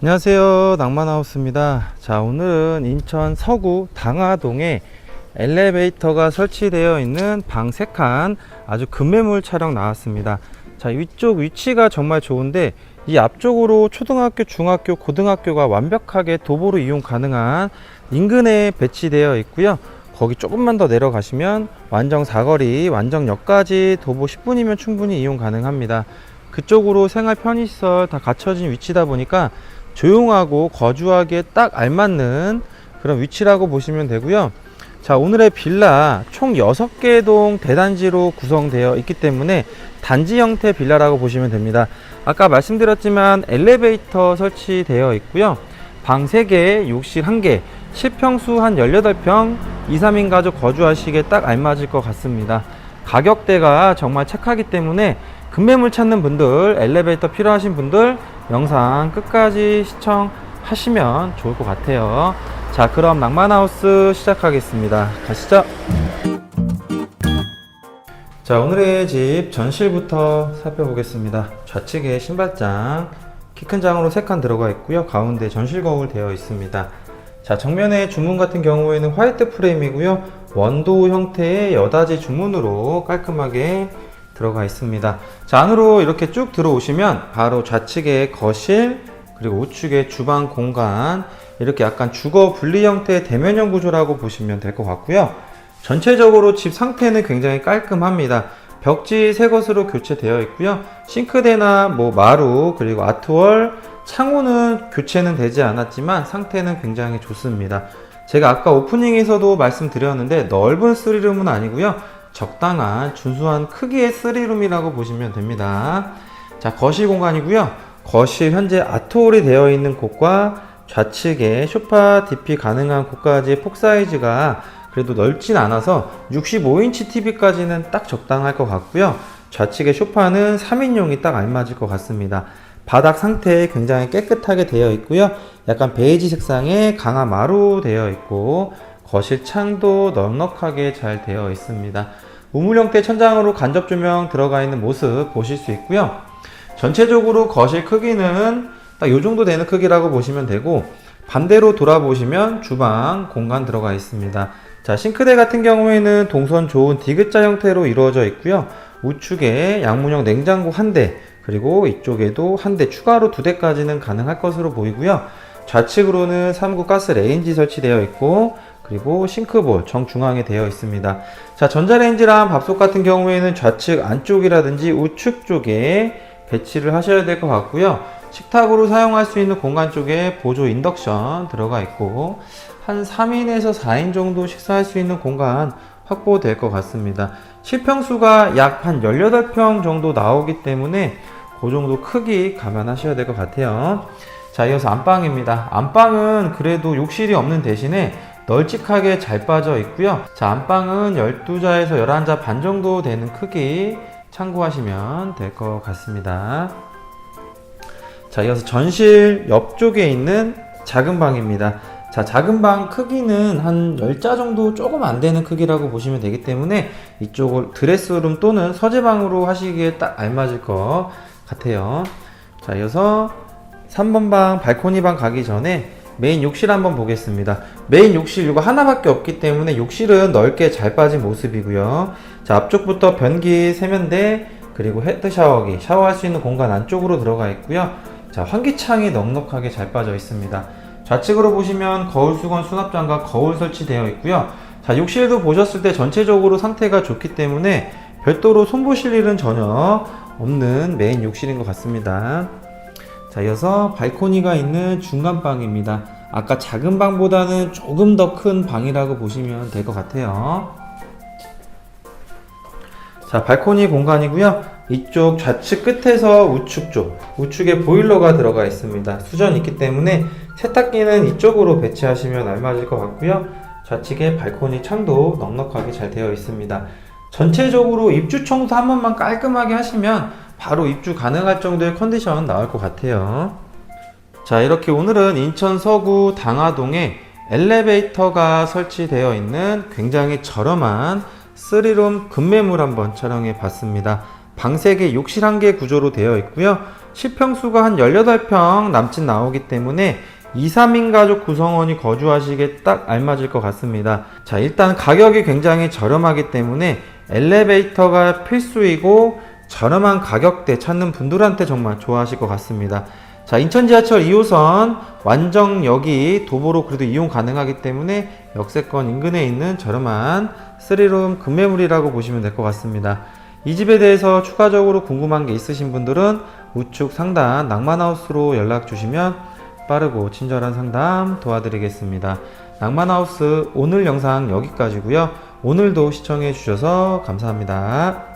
안녕하세요. 낭만하우스입니다. 자 오늘은 인천 서구 당하동에 엘리베이터가 설치되어 있는 방 3칸 아주 급매물 촬영 나왔습니다. 자 위쪽 위치가 정말 좋은데 이 앞쪽으로 초등학교 중학교 고등학교가 완벽하게 도보로 이용 가능한 인근에 배치되어 있고요. 거기 조금만 더 내려가시면 완정 사거리 완정역까지 도보 10분이면 충분히 이용 가능합니다. 그쪽으로 생활 편의시설 다 갖춰진 위치다 보니까 조용하고 거주하기에 딱 알맞는 그런 위치라고 보시면 되고요. 자, 오늘의 빌라 총 6개 동 대단지로 구성되어 있기 때문에 단지 형태 빌라라고 보시면 됩니다. 아까 말씀드렸지만 엘리베이터 설치되어 있고요. 방 3개, 욕실 1개, 실평수 한 18평, 2, 3인 가족 거주하시기에 딱 알맞을 것 같습니다. 가격대가 정말 착하기 때문에 급매물 찾는 분들, 엘리베이터 필요하신 분들 영상 끝까지 시청하시면 좋을 것 같아요. 자, 그럼 낭만하우스 시작하겠습니다. 가시죠. 자, 오늘의 집 전실부터 살펴보겠습니다. 좌측에 신발장, 키 큰 장으로 3칸 들어가 있고요. 가운데 전실 거울 되어 있습니다. 자, 정면에 주문 같은 경우에는 화이트 프레임이고요. 원도 형태의 여닫이 주문으로 깔끔하게 들어가 있습니다. 자, 안으로 이렇게 쭉 들어오시면 바로 좌측에 거실, 그리고 우측에 주방 공간, 이렇게 약간 주거 분리 형태의 대면형 구조라고 보시면 될 것 같고요. 전체적으로 집 상태는 굉장히 깔끔합니다. 벽지 새 것으로 교체되어 있고요. 싱크대나 뭐 마루 그리고 아트월 창호는 교체는 되지 않았지만 상태는 굉장히 좋습니다. 제가 아까 오프닝에서도 말씀드렸는데 넓은 쓰리룸은 아니고요. 적당한 준수한 크기의 쓰리룸이라고 보시면 됩니다. 자 거실 공간이고요. 거실 현재 아트홀이 되어 있는 곳과 좌측에 소파 DP 가능한 곳까지의 폭 사이즈가 그래도 넓진 않아서 65인치 TV까지는 딱 적당할 것 같고요. 좌측의 소파는 3인용이 딱 알맞을 것 같습니다. 바닥 상태 굉장히 깨끗하게 되어 있고요. 약간 베이지 색상의 강화 마루 되어 있고 거실 창도 넉넉하게 잘 되어 있습니다. 우물 형태 천장으로 간접 조명 들어가 있는 모습 보실 수 있고요. 전체적으로 거실 크기는 딱 요 정도 되는 크기라고 보시면 되고 반대로 돌아보시면 주방 공간 들어가 있습니다. 자, 싱크대 같은 경우에는 동선 좋은 디귿자 형태로 이루어져 있고요. 우측에 양문형 냉장고 한 대, 그리고 이쪽에도 한 대 추가로 두 대까지는 가능할 것으로 보이고요. 좌측으로는 3구 가스 레인지 설치되어 있고, 그리고 싱크볼 정중앙에 되어 있습니다. 자, 전자레인지랑 밥솥 같은 경우에는 좌측 안쪽이라든지 우측 쪽에 배치를 하셔야 될 것 같고요. 식탁으로 사용할 수 있는 공간 쪽에 보조 인덕션 들어가 있고, 한 3인에서 4인 정도 식사할 수 있는 공간 확보될 것 같습니다. 실평수가 약 한 18평 정도 나오기 때문에 그 정도 크기 감안하셔야 될 것 같아요. 자, 이어서 안방입니다. 안방은 그래도 욕실이 없는 대신에 널찍하게 잘 빠져 있고요. 자, 안방은 12자에서 11자 반 정도 되는 크기 참고하시면 될 것 같습니다. 자, 이어서 전실 옆쪽에 있는 작은 방입니다. 자, 작은 방 크기는 한 10자 정도 조금 안 되는 크기라고 보시면 되기 때문에 이쪽을 드레스룸 또는 서재방으로 하시기에 딱 알맞을 것 같아요. 자, 이어서 3번 방, 발코니 방 가기 전에 메인 욕실 한번 보겠습니다. 메인 욕실 이거 하나밖에 없기 때문에 욕실은 넓게 잘 빠진 모습이고요. 자, 앞쪽부터 변기, 세면대, 그리고 헤드 샤워기, 샤워할 수 있는 공간 안쪽으로 들어가 있고요. 자, 환기창이 넉넉하게 잘 빠져 있습니다. 좌측으로 보시면 거울 수건 수납장과 거울 설치되어 있고요. 자, 욕실도 보셨을 때 전체적으로 상태가 좋기 때문에 별도로 손보실 일은 전혀 없는 메인 욕실인 것 같습니다. 자, 이어서 발코니가 있는 중간 방입니다. 아까 작은 방보다는 조금 더 큰 방이라고 보시면 될 것 같아요. 자, 발코니 공간이고요. 이쪽 좌측 끝에서 우측 쪽, 우측에 보일러가 들어가 있습니다. 수전 있기 때문에 세탁기는 이쪽으로 배치하시면 알맞을 것 같고요. 좌측에 발코니 창도 넉넉하게 잘 되어 있습니다. 전체적으로 입주 청소 한 번만 깔끔하게 하시면 바로 입주 가능할 정도의 컨디션 나올 것 같아요. 자, 이렇게 오늘은 인천 서구 당하동에 엘리베이터가 설치되어 있는 굉장히 저렴한 3룸 급매물 한번 촬영해 봤습니다. 방 3개, 욕실 1개 구조로 되어 있고요. 실평수가 한 18평 남짓 나오기 때문에 2, 3인 가족 구성원이 거주하시기에 딱 알맞을 것 같습니다. 자, 일단 가격이 굉장히 저렴하기 때문에 엘리베이터가 필수이고 저렴한 가격대 찾는 분들한테 정말 좋아하실 것 같습니다. 자, 인천 지하철 2호선 완정역이 도보로 그래도 이용 가능하기 때문에 역세권 인근에 있는 저렴한 3룸 급매물이라고 보시면 될 것 같습니다. 이 집에 대해서 추가적으로 궁금한 게 있으신 분들은 우측 상단 낭만하우스로 연락 주시면 빠르고 친절한 상담 도와드리겠습니다. 낭만하우스 오늘 영상 여기까지고요. 오늘도 시청해 주셔서 감사합니다.